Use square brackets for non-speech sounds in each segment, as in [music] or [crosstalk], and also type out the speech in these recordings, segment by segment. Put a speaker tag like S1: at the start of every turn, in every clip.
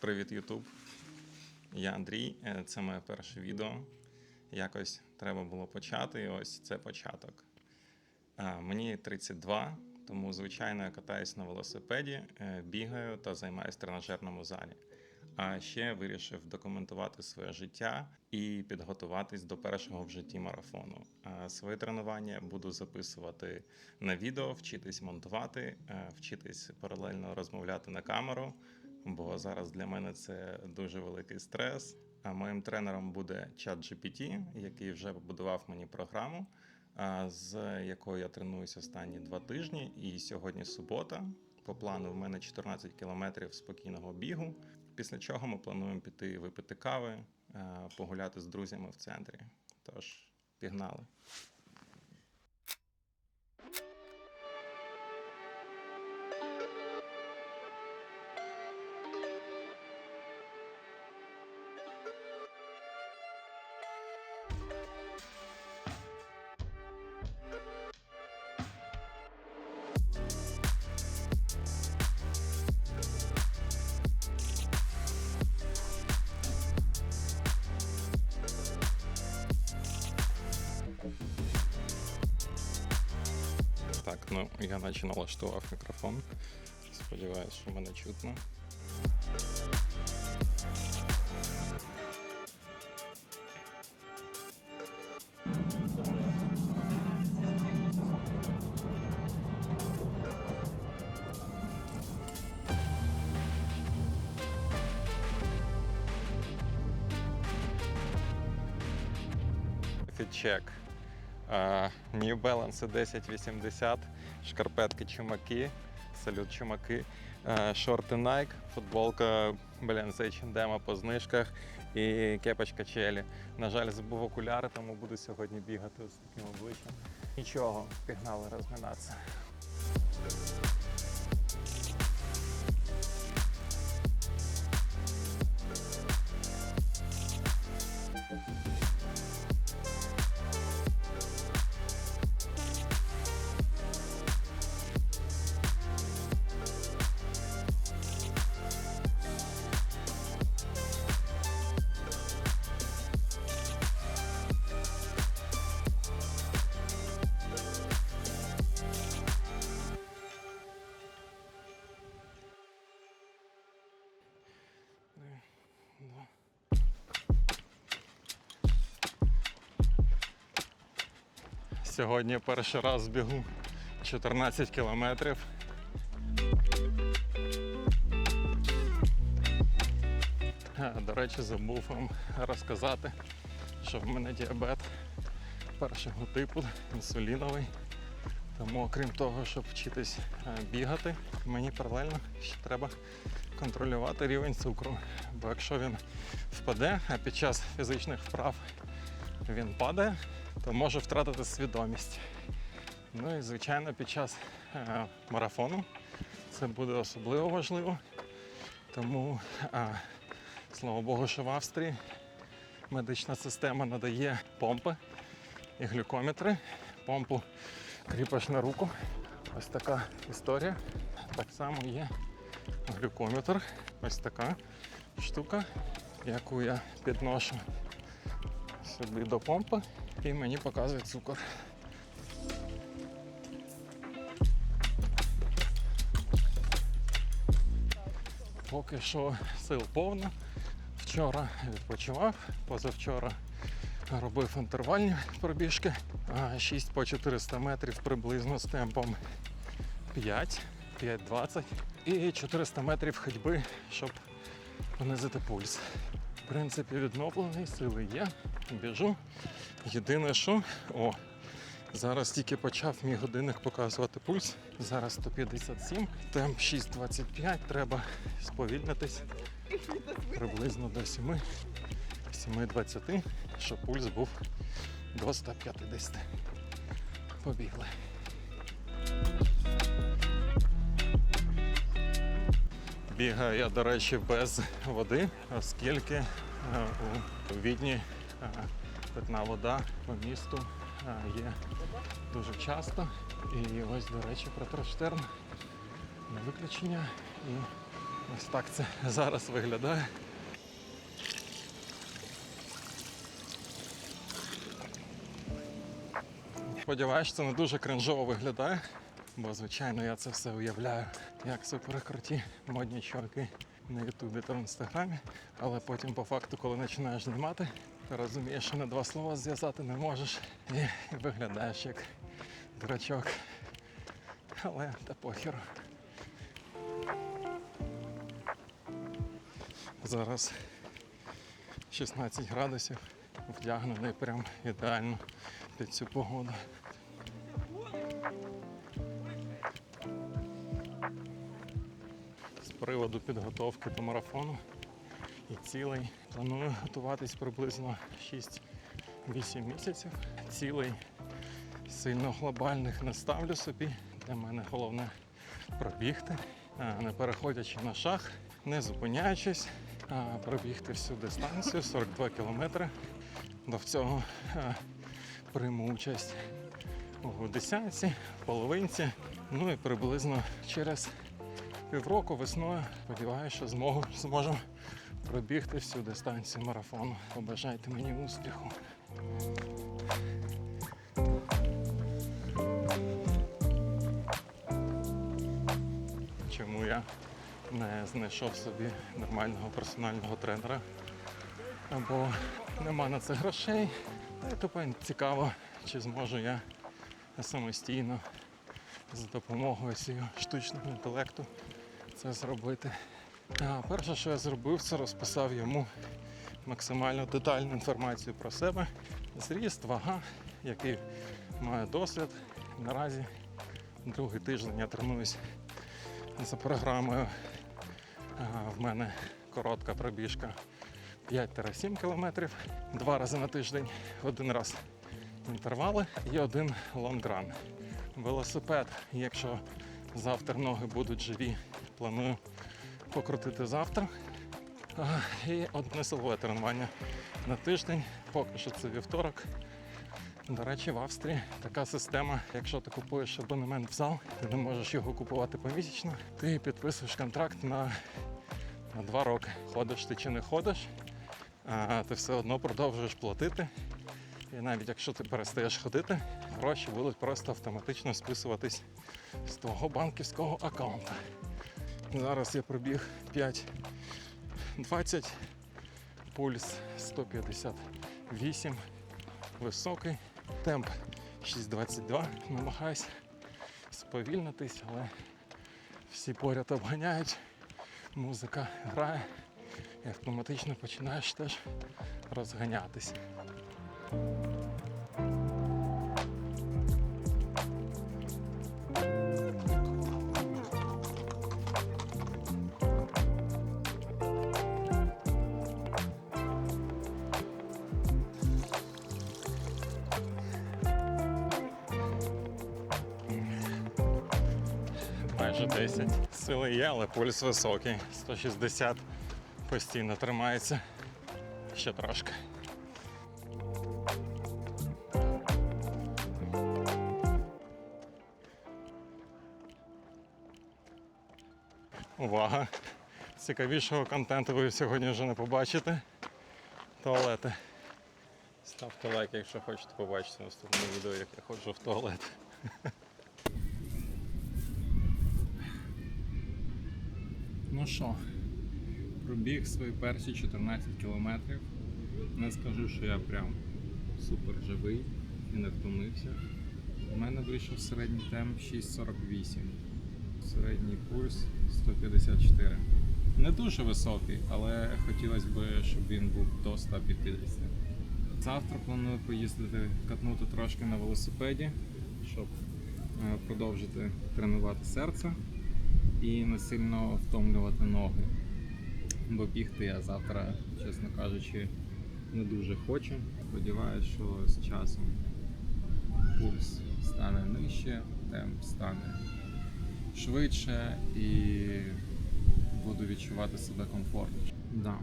S1: Привіт, Ютуб. Я Андрій. Е, Це моє перше відео. Якось треба було почати, і ось це початок. Мені 32, тому звичайно я катаюсь на велосипеді, е, бігаю та займаюся в тренажерному залі. А ще вирішив документувати своє життя і підготуватись до першого в житті марафону. Своє тренування буду записувати на відео, вчитись монтувати, е, вчитись паралельно розмовляти на камеру, бо зараз для мене це дуже великий стрес. А моїм тренером буде ChatGPT, який вже побудував мені програму, з якою я тренуюся останні два тижні. І сьогодні субота. По плану в мене 14 кілометрів спокійного бігу. Після чого ми плануємо піти випити кави, погуляти з друзями в центрі. Тож, пігнали. ну я наче налаштував мікрофон. Сподіваюсь, що мене чутно. Фітчек. А, New Balance 1080, шкарпетки чумаки, салют чумаки, шорти Nike, футболка з H&M по знижках і кепочка Челі. На жаль, забув окуляри, тому буду сьогодні бігати з таким обличчям. Нічого, пігнали розминатися. Сьогодні перший раз бігу 14 кілометрів. До речі, забув вам розказати, що в мене діабет першого типу, інсуліновий. Тому, окрім того, щоб вчитись е, бігати, мені паралельно ще треба контролювати рівень цукру. Бо якщо він впаде, а під час фізичних вправ він падає, то може втратити свідомість. Ну і звичайно, під час е, марафону це буде особливо важливо. Тому, е, слава Богу, що в Австрії медична система надає помпи і глюкометри. Помпу кріпиш на руку. Ось така історія. Так само є глюкометр. Ось така штука, яку я підношу собі до помпи і мені показує цукор. Поки що сил повно. Вчора відпочивав, позавчора робив інтервальні пробіжки. 6 по 400 метрів приблизно з темпом 5, 5-20 і 400 метрів ходьби, щоб понизити пульс. В принципі, відновлений, сили є. Біжу. Єдине, що о, зараз тільки почав мій годинник показувати пульс. Зараз 157, темп 6,25, треба сповільнитись приблизно до 7, 7,20, щоб пульс був до 150. Побігли. Бігаю я, до речі, без води, оскільки е, у Відні е, питна вода по місту е, є дуже часто. І ось, до речі, про Троштерн на виключення. І Ось так це зараз виглядає. Сподіваюсь, це не дуже кринжово виглядає, бо звичайно я це все уявляю як суперкруті модні чуваки на Ютубі та в інстаграмі. Але потім, по факту, коли починаєш знімати, розумієш, що на два слова зв'язати не можеш і, і виглядаєш як дурачок. Але та похеру. Зараз 16 градусів, вдягнений прям ідеально під цю погоду. З приводу підготовки до марафону і цілий планую готуватись приблизно 6-8 місяців. Цілий сильно глобальних не ставлю собі. Для мене головне пробігти, не переходячи на шаг, не зупиняючись, а пробігти всю дистанцію 42 кілометри. До цього прийму участь у десятці, половинці. Ну і приблизно через півроку весною сподіваюся, що змогу зможемо пробігти всю дистанцію марафону. Побажайте мені успіху. Чому я не знайшов собі нормального персонального тренера? Або нема на це грошей. Та й тупо цікаво, чи зможу я самостійно за допомогою цього штучного інтелекту це зробити. Перше, що я зробив, це розписав йому максимально детальну інформацію про себе. Зріст, вага, який маю досвід. Наразі другий тиждень я тренуюсь за програмою. В мене коротка пробіжка 5-7 кілометрів, два рази на тиждень, один раз інтервали і один лонгран. Велосипед, якщо завтра ноги будуть живі, планую покрутити завтра. І одне силове тренування на тиждень. Поки що це вівторок. До речі, в Австрії така система, якщо ти купуєш абонемент в зал, ти не можеш його купувати помісячно, ти підписуєш контракт на, на два роки. Ходиш ти чи не ходиш, а ти все одно продовжуєш платити. І навіть якщо ти перестаєш ходити, гроші будуть просто автоматично списуватись з твого банківського аккаунта. Зараз я пробіг 5.20, пульс 158, високий, темп 6.22. Намагаюсь сповільнитись, але всі поряд обганяють, музика грає і автоматично починаєш теж розганятись. Майже 10. Сили є, але пульс високий. 160 постійно тримається. Ще трошки. Увага! Цікавішого контенту ви сьогодні вже не побачите. Туалети. Ставте лайк, якщо хочете побачити наступне відео, як я ходжу в туалет. Ну що, пробіг свої перші 14 кілометрів. Не скажу, що я прям супер живий і не втомився. У мене вийшов середній темп 6,48. Середній пульс 154. Не дуже високий, але хотілося б, щоб він був до 150. Завтра планую поїздити, катнути трошки на велосипеді, щоб е, продовжити тренувати серце і не сильно втомлювати ноги. Бо бігти я завтра, чесно кажучи, не дуже хочу. Сподіваюся, що з часом пульс стане нижче, темп стане швидше і буду відчувати себе комфортніше. Да,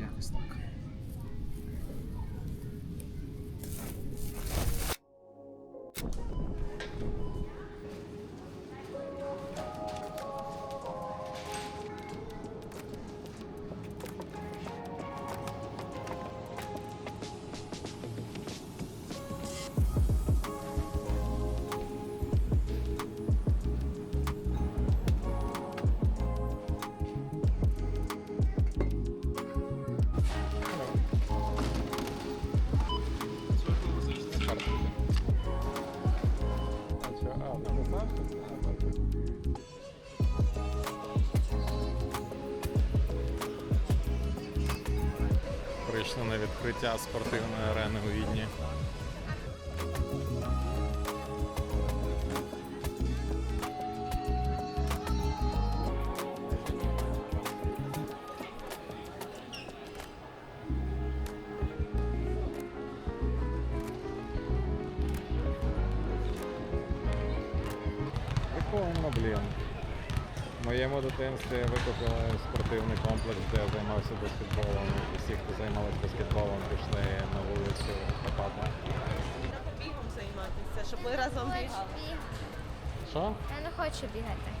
S1: якось так. Відкриття спортивної арени у Відні. Прикольно, блін. Моєму дитинстві викупили спортивний комплекс, де я займався баскетболом. І всі, хто займалися баскетболом, пішли на вулицю копати.
S2: бігом займатися, щоб ми разом бігали.
S3: бігати.
S1: Що?
S3: Я не хочу бігати.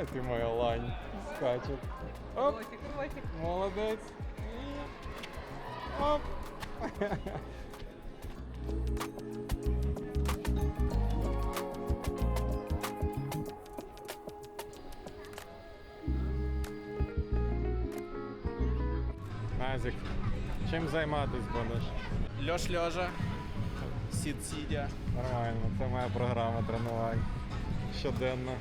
S1: А ти моя лань скаче. Оп, молодець. Оп. Назік, чим займатись будеш?
S4: Льош лежа, сід сидя.
S1: Нормально, це моя програма тренувань. Щоденно.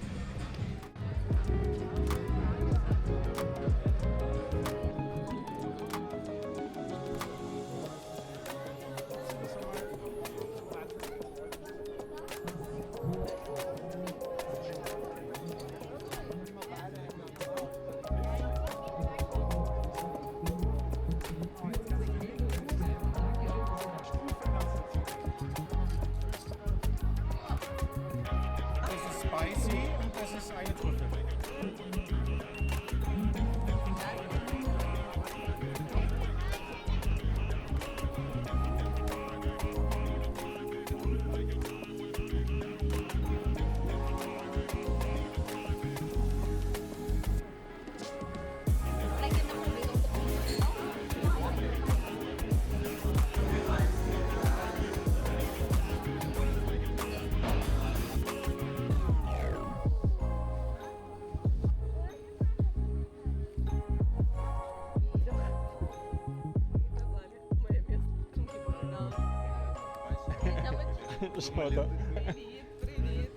S1: Там?
S2: Привіт, привіт.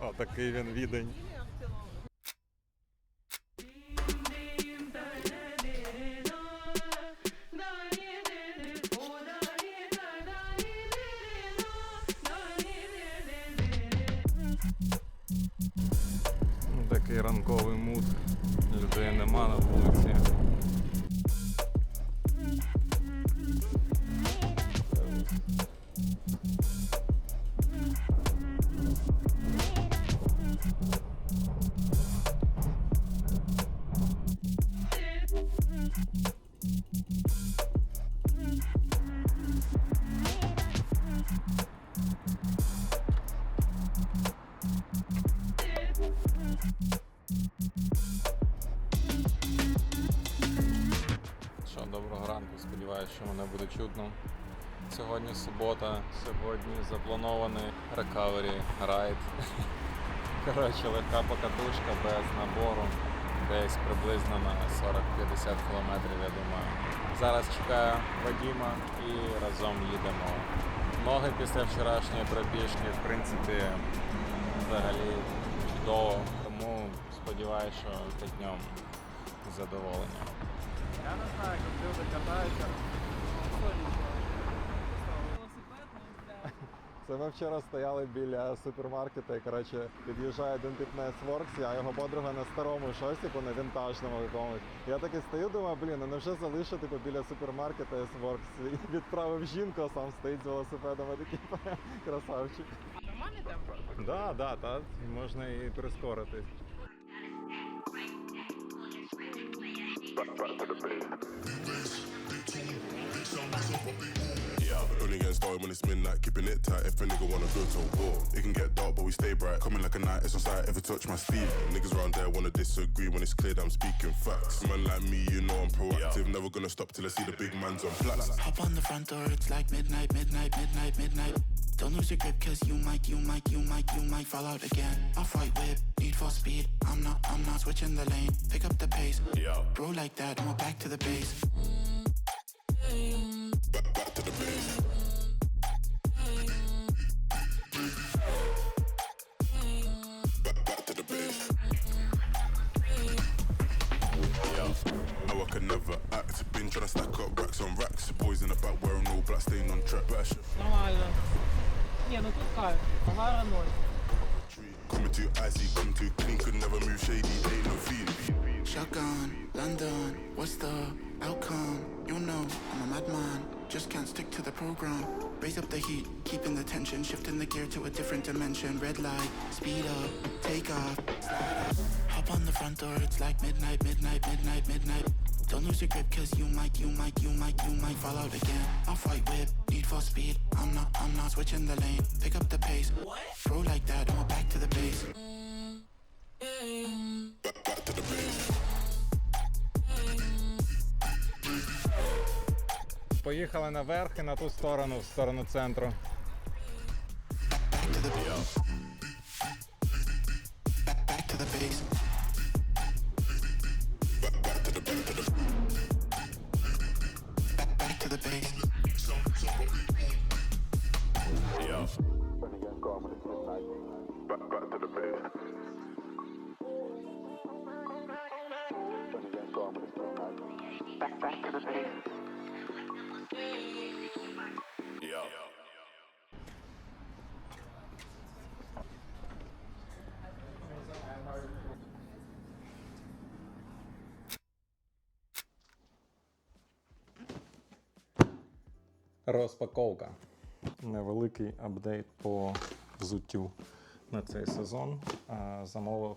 S1: О, такий він відень. Що мене буде чутно. Сьогодні субота, сьогодні запланований recovery райд. [laughs] Коротше, легка покатушка без набору, десь приблизно на 40-50 кілометрів, я думаю. Зараз чекаю Вадіма і разом їдемо. Ноги після вчорашньої пробіжки, в принципі, взагалі чудово. Тому сподіваюся, що днем задоволення.
S4: Я не знаю, як люди катаються.
S1: Це ми вчора стояли біля супермаркету і коротше під'їжджає один тип на S-Works, а його подруга на старому щось, типу на вінтажному якомусь. Я таки стою, думаю, блін, ну невже залишу типу, біля супермаркету S-Works. І відправив жінку, а сам стоїть з велосипедом, а такий красавчик.
S2: Нормальний темп?
S1: Да, да, та можна і прискоритись.
S3: Yeah, only getting started when it's midnight, keeping it tight. If a nigga wanna go to war, it can get dark, but we stay bright. Coming like a night, it's on sight. Ever touch my sleeve? Niggas around there wanna disagree when it's clear that I'm speaking facts. Man like me, you know I'm proactive. Never gonna stop till I see the big man's on flats.
S5: Hop on the front door, it's like midnight, midnight, midnight, midnight. Don't lose your grip, cause you might, you might, you might, you might fall out again. Off white whip, need for speed. I'm not, I'm not switching the lane. Pick up the pace.
S3: Yeah,
S5: Bro like that, and we're back to the base. Shotgun, London, what's the outcome? You know, I'm a madman, just can't stick to the program. Raise up the heat, keeping the tension, shifting the gear to a different dimension. Red light, speed up, take off. Hop on the front door, it's like midnight, midnight, midnight, midnight. Don't lose your grip, cause you might, you might, you might, you might fall out again. Off white whip, need for speed. I'm not, I'm not switching the lane. Pick up the pace. Bro like that, and we're back to the base. Mm, mm.
S3: Back, back to the base.
S1: Поїхали наверх і на ту сторону, в сторону центру.
S5: Back back to the base.
S1: Розпаковка. Невеликий апдейт по взуттю на цей сезон. Замовив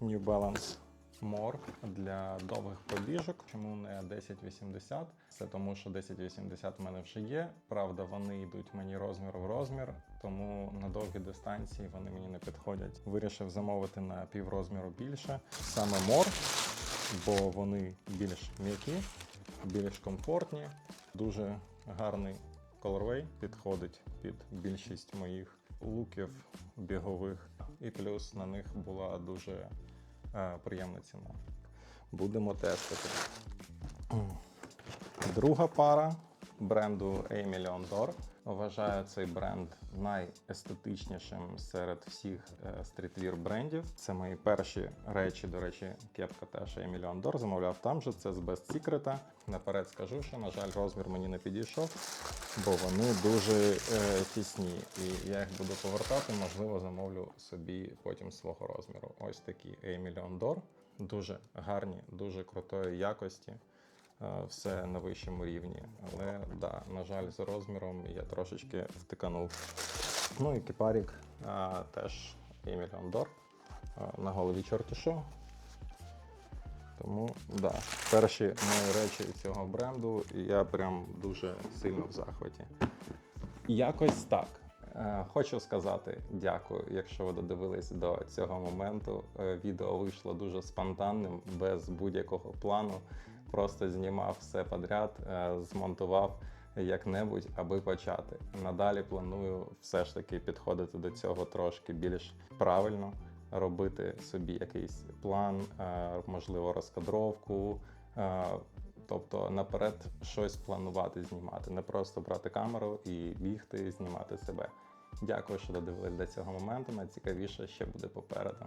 S1: New Balance More для довгих пробіжок. Чому не 1080? Це тому, що 1080 в мене вже є. Правда, вони йдуть мені розмір в розмір, тому на довгі дистанції вони мені не підходять. Вирішив замовити на піврозміру більше. Саме More, бо вони більш м'які, більш комфортні, дуже гарний колорвей підходить під більшість моїх луків бігових, і плюс на них була дуже приємна ціна. Будемо тестити. Друга пара бренду A Million Door. Вважаю цей бренд найестетичнішим серед всіх е, стрітвір брендів. Це мої перші речі. До речі, кепка теж A Million Door. Замовляв там же. Це з Best Secret. Наперед скажу, що на жаль, розмір мені не підійшов, бо вони дуже е, тісні. І я їх буду повертати. Можливо, замовлю собі потім свого розміру. Ось такі A Million Door. Дуже гарні, дуже крутої якості. Е, все на вищому рівні. Але да, на жаль, з розміром я трошечки втиканув. Ну і кипарік а, теж Еміліон Дор. На голові чорті що. Тому да, перші мої речі цього бренду, і я прям дуже сильно в захваті. Якось так. Е, Хочу сказати дякую, якщо ви додивились до цього моменту. Е, Відео вийшло дуже спонтанним, без будь-якого плану. Просто знімав все подряд, е, змонтував як-небудь, аби почати. Надалі планую все ж таки підходити до цього трошки більш правильно, робити собі якийсь план, е, можливо, розкадровку. е, Тобто наперед щось планувати знімати, не просто брати камеру і бігти, знімати себе. Дякую, що додивились до цього моменту. Найцікавіше ще буде попереду.